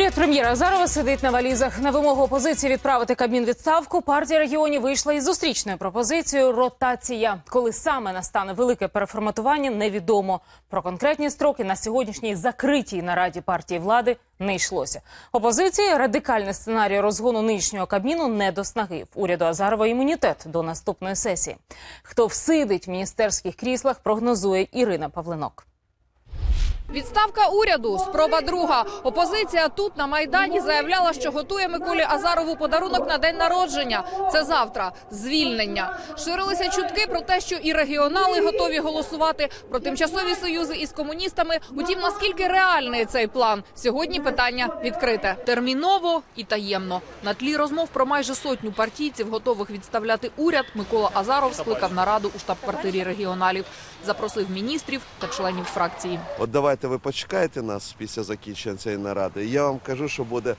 Уряд прем'єра Азарова сидить на валізах. На вимогу опозиції відправити Кабмін відставку. Партія регіонів вийшла із зустрічною пропозицією ротація. Коли саме настане велике переформатування, невідомо. Про конкретні строки на сьогоднішній закритій нараді партії влади не йшлося. Опозиції радикальний сценарій розгону нинішнього кабміну не до снаги. В уряду Азарова імунітет до наступної сесії. Хто всидить в міністерських кріслах, прогнозує Ірина Павлинок. Відставка уряду, спроба друга. Опозиція тут на майдані заявляла, що готує Миколі Азарову подарунок на день народження. Це завтра звільнення. Ширилися чутки про те, що і регіонали готові голосувати про тимчасові союзи із комуністами. Утім, наскільки реальний цей план? Сьогодні питання відкрите терміново і таємно. На тлі розмов про майже сотню партійців, готових відставляти уряд. Микола Азаров скликав нараду у штаб-квартирі регіоналів, запросив міністрів та членів фракції. От давайте ви почекаєте нас після закінчення цієї наради. і Я вам кажу, що буде е,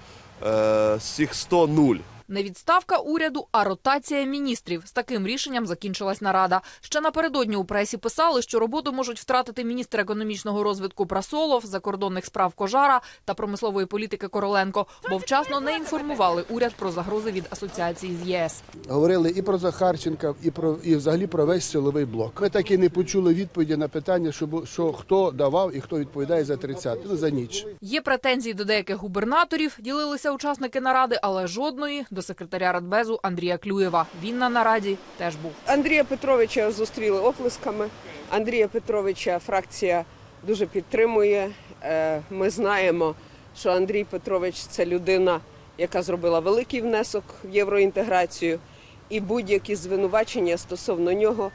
з цих 100 нуль. Не відставка уряду, а ротація міністрів. З таким рішенням закінчилась нарада. Ще напередодні у пресі писали, що роботу можуть втратити міністр економічного розвитку Прасолов, закордонних справ Кожара та промислової політики Короленко, бо вчасно не інформували уряд про загрози від асоціації з ЄС. Говорили і про Захарченка, і про і взагалі про весь силовий блок. Ми так і не почули відповіді на питання, що, що хто давав і хто відповідає за 30, ну, за ніч. Є претензії до деяких губернаторів. Ділилися учасники наради, але жодної до секретаря Радбезу Андрія Клюєва. Він на нараді теж був. Андрія Петровича зустріли оплесками. Андрія Петровича фракція дуже підтримує. Е, Ми знаємо, що Андрій Петрович це людина, яка зробила великий внесок в євроінтеграцію, і будь-які звинувачення стосовно нього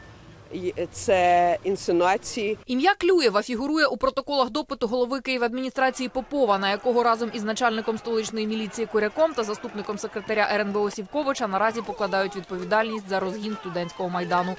це інсинуації. Ім'я Клюєва фігурує у протоколах допиту голови Київадміністрації Попова, на якого разом із начальником столичної міліції Куряком та заступником секретаря РНБО Сівковича наразі покладають відповідальність за розгін студентського майдану.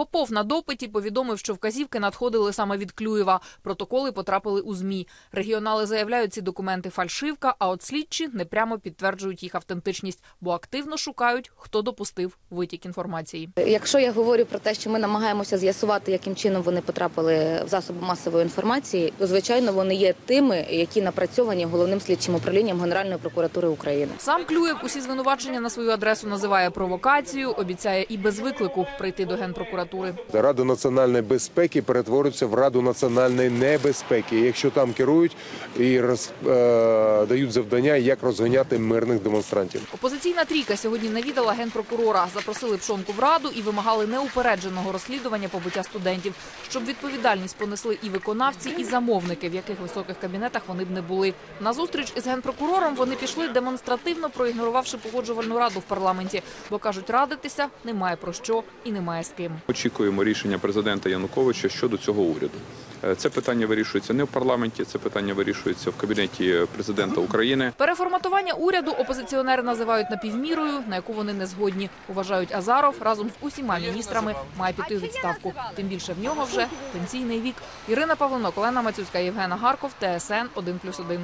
Попов на допиті повідомив, що вказівки надходили саме від Клюєва. Протоколи потрапили у змі. Регіонали заявляють, ці документи фальшивка, а от слідчі непрямо підтверджують їх автентичність, бо активно шукають, хто допустив витік інформації. Якщо я говорю про те, що ми намагаємося з'ясувати, яким чином вони потрапили в засоби масової інформації, то звичайно вони є тими, які напрацьовані головним слідчим управлінням Генеральної прокуратури України. Сам Клюєв усі звинувачення на свою адресу називає провокацією, обіцяє і без виклику прийти до генпрокуратури. Раду національної безпеки перетворюється в Раду національної небезпеки. Якщо там керують і роз, е, дають завдання, як розганяти мирних демонстрантів. Опозиційна трійка сьогодні навідала генпрокурора, запросили пшонку в раду і вимагали неупередженого розслідування побиття студентів, щоб відповідальність понесли і виконавці, і замовники, в яких високих кабінетах вони б не були. На зустріч із генпрокурором вони пішли демонстративно проігнорувавши погоджувальну раду в парламенті, бо кажуть, радитися немає про що і немає з ким. Очікуємо рішення президента Януковича щодо цього уряду. Е, Це питання вирішується не в парламенті, це питання вирішується в кабінеті президента України. Переформатування уряду опозиціонери називають напівмірою, на яку вони не згодні. Уважають Азаров разом з усіма міністрами має піти у відставку. Тим більше в нього вже пенсійний вік. Ірина Павлинок, Олена Мацюцька, Євгена Гарков, ТСН 1+,1.